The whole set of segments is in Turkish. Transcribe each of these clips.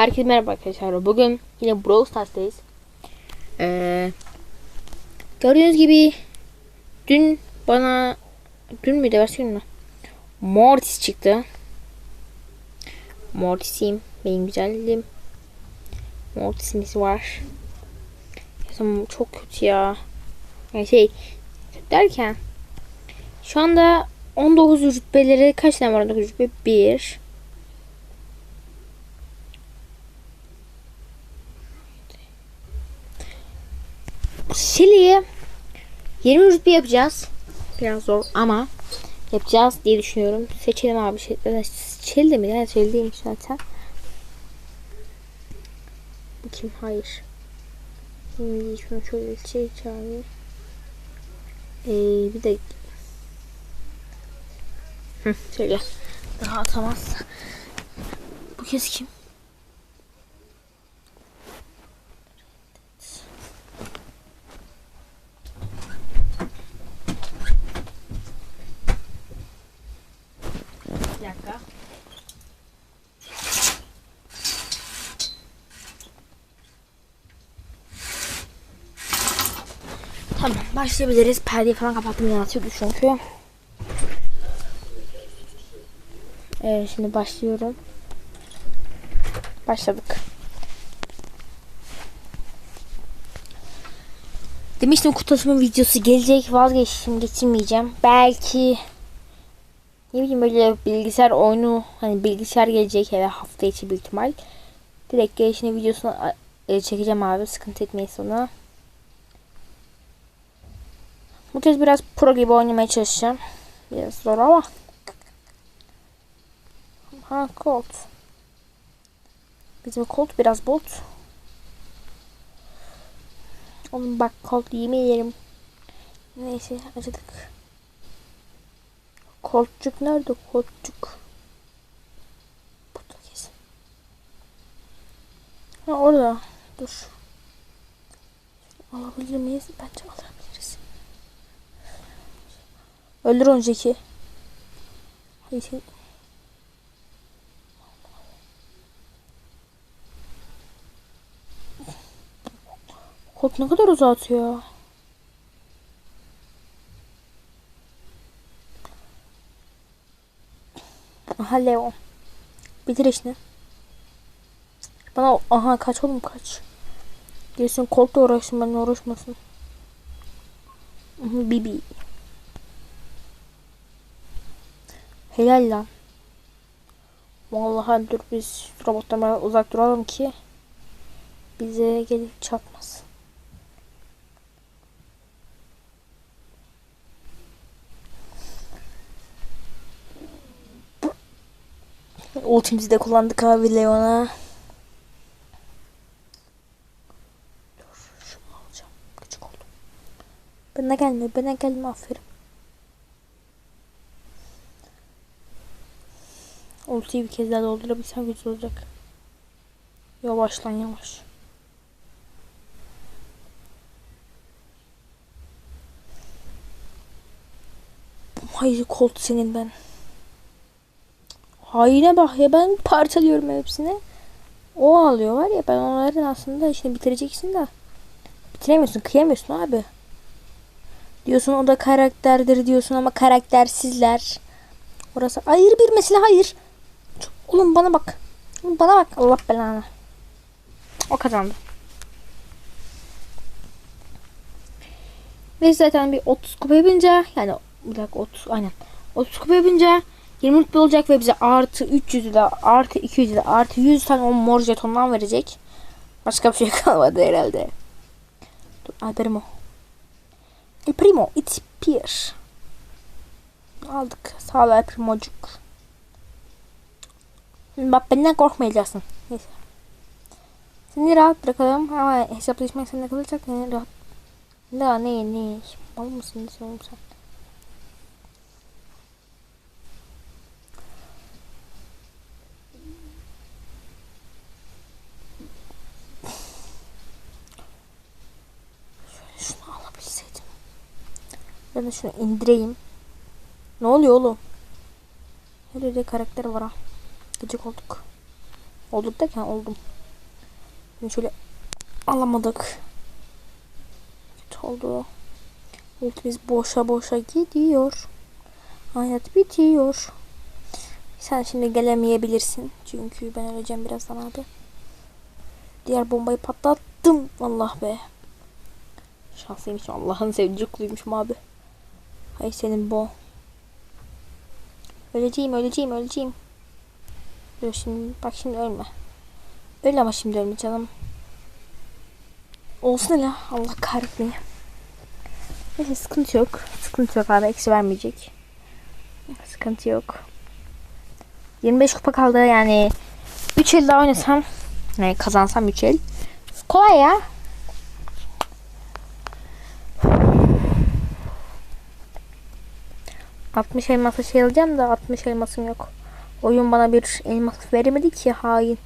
Herkese merhaba arkadaşlar. Bugün yine Brawl Stars'tayız. Ee, gördüğünüz gibi dün bana dün müydü versiyon mu? Mortis çıktı. Mortis'im. Benim güzelliğim. Mortis'imiz var. Çok kötü ya. Yani şey derken şu anda 19 rütbeleri kaç tane var 19 rütbe? 1 Şili'ye 20 rütbe yapacağız. Biraz zor ama yapacağız diye düşünüyorum. Seçelim abi. Şili mi? Yani Şili zaten. Bu kim? Hayır. Şimdi şunu şöyle şey çağırayım. Ee, bir de Hı, şöyle daha atamaz. Bu kez kim? Başlayabiliriz. Perdeyi falan kapattım yansıyordu çünkü. Evet şimdi başlıyorum. Başladık. Demiştim kutu videosu gelecek. Vazgeçtim geçirmeyeceğim. Belki ne bileyim böyle bilgisayar oyunu hani bilgisayar gelecek hele hafta içi büyük ihtimal. Direkt gelişine videosunu e, çekeceğim abi. Sıkıntı etmeyin sonra. Bu kez biraz pro gibi oynamaya çalışacağım. Biraz zor ama. Ha Colt. Bizim Colt biraz bot. Oğlum bak Colt yemin ederim. Neyse acıdık. Koltçuk nerede koltçuk? Burada kesin. Ha orada. Dur. Alabilir miyiz? Bence alabiliriz. Öldür onu. Hayır. Kod ne kadar uzatıyor. Aha Leo. Bitir işini. Bana aha kaç oğlum kaç. Gelsin koltuğa uğraşsın benimle uğraşmasın. Bibi. Helal lan. Vallahi dur biz robotlardan uzak duralım ki bize gelip çarpmasın. Ultimizi de kullandık abi Leon'a. Dur şunu alacağım. Küçük oldu. Bana gelme, bana gelme aferin. Ultiyi bir kez daha doldurabilsem güzel olacak. Yavaş lan yavaş. Hayır Colt senin ben. Hayine bak ya ben parçalıyorum hepsini. O alıyor var ya ben onların aslında işini bitireceksin de. Bitiremiyorsun kıyamıyorsun abi. Diyorsun o da karakterdir diyorsun ama karaktersizler. Orası hayır bir mesele hayır. Oğlum bana bak. Bana bak Allah belanı. O kazandı. Ve zaten bir 30 kupa yapınca yani bir dakika 30 aynen. 30 kupa yapınca 20 rütbe olacak ve bize artı 300 de artı 200 de artı 100 tane o mor jetondan verecek. Başka bir şey kalmadı herhalde. Dur, Al Primo. El Primo, it's Pier. Aldık. Sağ ol El Primocuk. Bak benden korkmayacaksın. Neyse. Seni rahat bırakalım ama hesaplaşmak sende kalacak. Yani rahat. Ne ne ne? Mal mısın sen. Ben de şunu indireyim. Ne oluyor oğlum? Her yerde karakter var ha. Gıcık olduk. Olduk derken oldum. Şimdi şöyle alamadık. Kötü oldu. Ultimiz boşa boşa gidiyor. Hayat bitiyor. Sen şimdi gelemeyebilirsin. Çünkü ben öleceğim birazdan abi. Diğer bombayı patlattım. Allah be. Şanslıymışım. Allah'ın sevdiği kuluymuşum abi. Hay senin bu. Öleceğim, öleceğim, öleceğim. Dur şimdi, bak şimdi ölme. Öl ama şimdi ölme canım. Olsun hele. Allah kahretmeyi. Neyse sıkıntı yok. Sıkıntı yok abi. Eksi vermeyecek. Sıkıntı yok. 25 kupa kaldı yani. 3 el daha oynasam. Yani kazansam 3 el. Kolay ya. ...60 elması şey alacağım da 60 elmasım yok. Oyun bana bir elmas veremedi ki hain.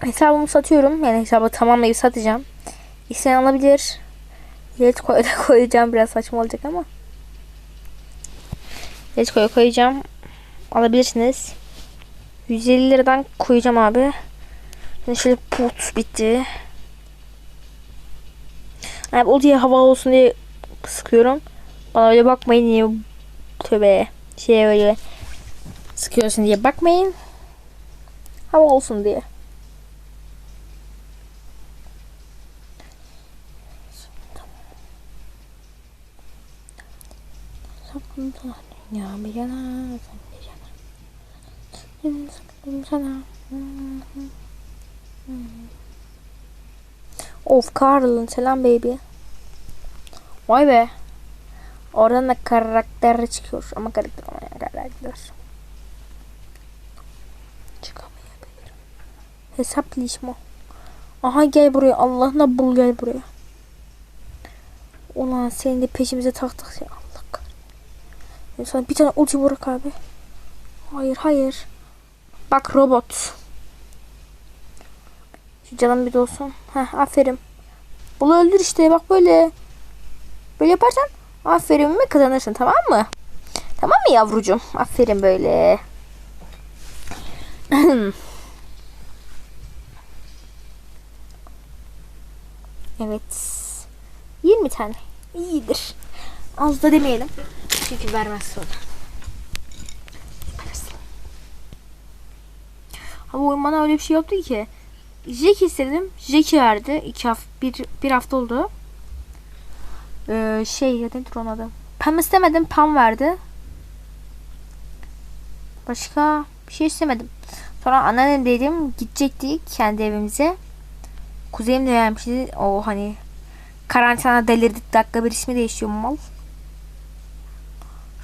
Hesabımı satıyorum. Yani hesabı tamamlayıp satacağım. İsteyen alabilir. Letgo'ya da koyacağım. Biraz saçma olacak ama. Letgo'ya koyacağım. Alabilirsiniz. 150 liradan koyacağım abi. Şimdi şöyle put bitti. Yani o diye hava olsun diye sıkıyorum. Bana öyle bakmayın niye tövbe şey öyle sıkıyorsun diye bakmayın. Hava olsun diye. Of Carl'ın selam baby. Vay be. Oradan da karakter çıkıyor. Ama karakter olmayan karakter. Çıkamayabilirim. Hesaplaşma. Aha gel buraya. Allah'ına bul gel buraya. Ulan seni de peşimize taktık ya. Allah kahretsin. Sana bir tane ulti bırak abi. Hayır hayır. Bak robot. Şu canım bir de olsun. Heh aferin. Bunu öldür işte bak böyle. Böyle yaparsan aferin mi kazanırsın tamam mı? Tamam mı yavrucuğum? Aferin böyle. evet. 20 tane. İyidir. Az da demeyelim. Çünkü vermez sonra. Ama oyun bana öyle bir şey yaptı ki. Jack istedim. Jack verdi. İki hafta, bir, bir hafta oldu. Ee, şey nedir onun adı? Pam istemedim. Pam verdi. Başka bir şey istemedim. Sonra anneannem dedim gidecektik kendi evimize. Kuzeyim de vermişti. O hani karantina delirdik. Dakika bir ismi değişiyor mal.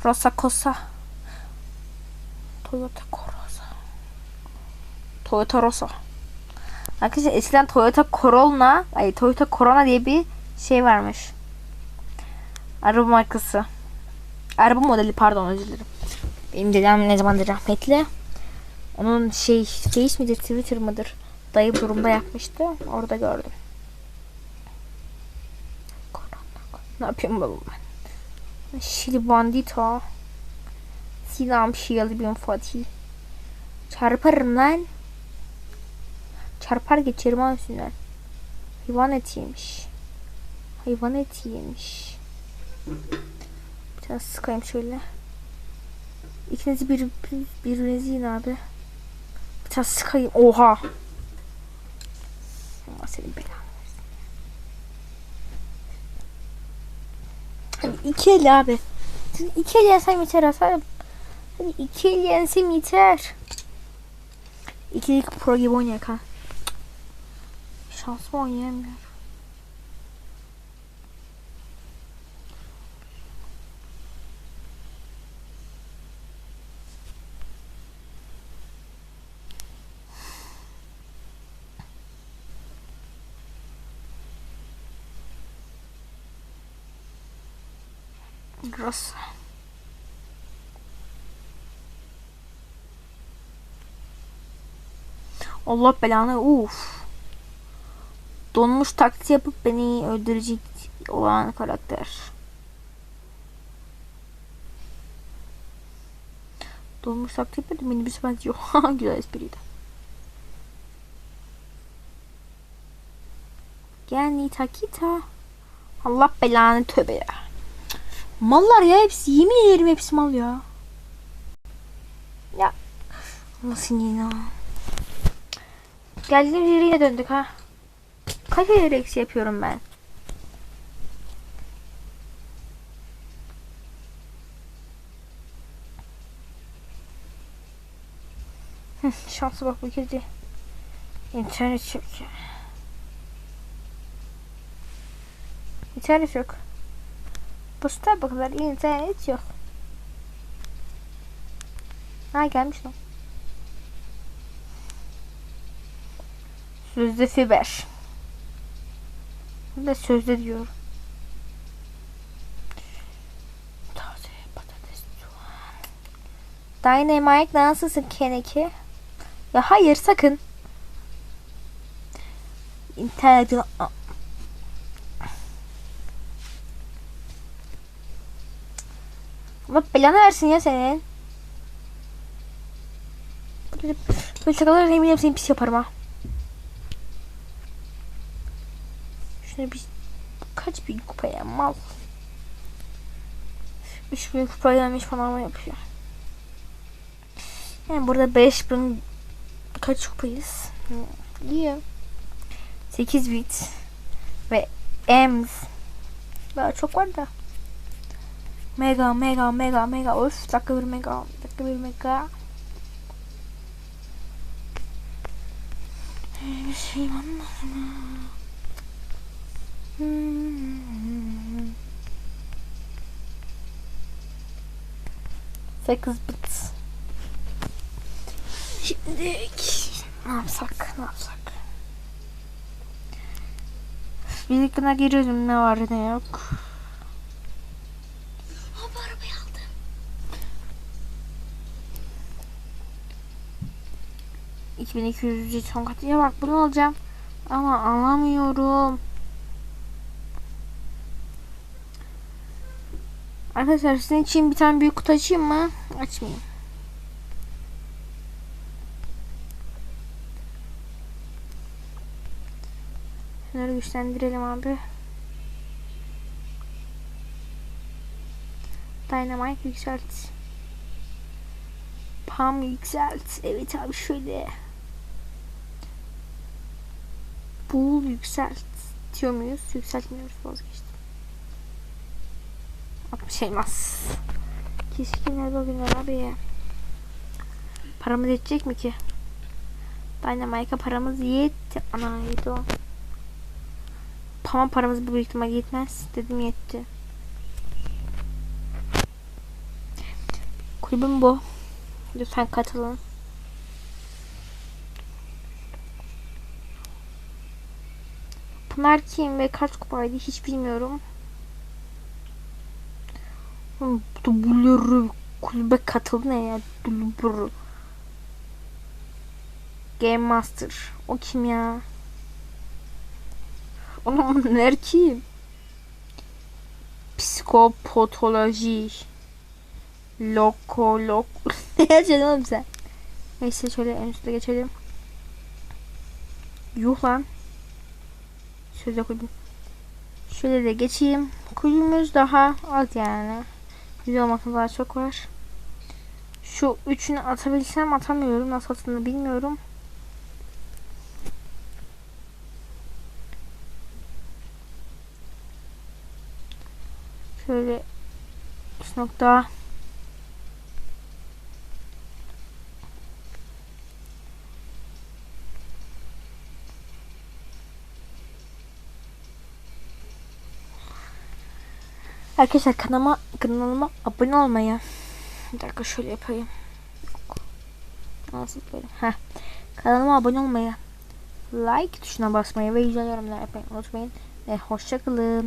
Rosa Cosa. Toyota Corolla. Toyota Rosa. Arkadaşlar eskiden Toyota Corolla, ay Toyota Corona diye bir şey varmış. Araba markası. Araba modeli pardon özür dilerim. Benim dedem ne zamandır rahmetli. Onun şey face midir Twitter mıdır? Dayı durumda yapmıştı. Orada gördüm. Ne yapayım babam ben? Şili bandito. Silam şiyalı bir Fatih. Çarparım lan. Çarpar geçerim üstünden. Hayvan etiymiş. Hayvan etiymiş. Bir tane sıkayım şöyle. İkinizi bir, bir birbirinizi yiyin abi. Bir tane sıkayım. Oha. Allah senin belanı versin. Hadi iki abi. Siz iki el yensem yeter efendim. Hadi iki el yensem yeter. İkilik pro gibi oynayak ha. Şansım oynayamıyor. Gross. Allah belanı uf. Donmuş taklit yapıp beni öldürecek olan karakter. Dolmuş taklit etmedim. Minibüse benziyor. Güzel espriydi. Gel Nita Kita. Allah belanı tövbe ya. Mallar ya hepsi. Yemin ederim hepsi mal ya. Ya. Seni ya. Geldiğimiz yere yine döndük ha. Kaç kere eksi yapıyorum ben. Hı, Şansa bak bu girdi. İnternet çekiyor. İnternet yok. Bu Starbucks'lar internet yok. Ha gelmiş lan. Sözde fiber. De sözde diyorum. Taze patates soğan. Dynamite nasılsın Keneki? Ya hayır sakın. İnternetin Allah belanı versin ya senin. Böyle, şakalar eminim seni pis yaparım ha. Şuna bir kaç bin kupaya mal. 3000 kupa gelmiş falan yapıyor. Yani burada 5000 kaç kupayız? İyi. 8 bit ve Ems daha çok var da. Mega mega mega mega öf dakika bir mega dakika bir mega. Bir şey var mı? Hmm. Sekiz bit. Şimdi ne yapsak ne yapsak? Birlikte giriyorum ne var ne yok. ...2200 jeton katı. Ya bak bunu alacağım. Ama anlamıyorum. Arkadaşlar sizin için bir tane büyük kutu açayım mı? Açmayayım. Şunları güçlendirelim abi. Dynamite yükselt. Pam yükselt. Evet abi şöyle. Bull yükselt. Diyor muyuz? Yükseltmiyoruz vazgeçtim. 60 elmas. Keskinler bugün abi. Paramız yetecek mi ki? Dynamite'a paramız yetti. Ana yedi o. Tamam paramız bu büyük ihtimal yetmez. Dedim yetti. Kulübüm bu. Lütfen katılın. Pınar kim ve kaç kupaydı hiç bilmiyorum. Dublörü kulübe katıldı ne ya? Dublörü. Game Master. O kim ya? Oğlum bunlar kim? Psikopatoloji. Loko lok. ne yazacaksın oğlum sen? Neyse şöyle en üstte geçelim. Yuh lan. Şöyle koydum. Şöyle de geçeyim. Kulübümüz daha az yani. Güzel olmakta daha çok var. Şu üçünü atabilsem atamıyorum. Nasıl atılır bilmiyorum. Şöyle 3 nokta Arkadaşlar kanalıma, kanalıma abone olmayı bir dakika şöyle yapayım. Nasıl böyle? Heh. Kanalıma abone olmayı, like tuşuna basmayı ve güzel yorumlar yapmayı unutmayın. Ve hoşçakalın.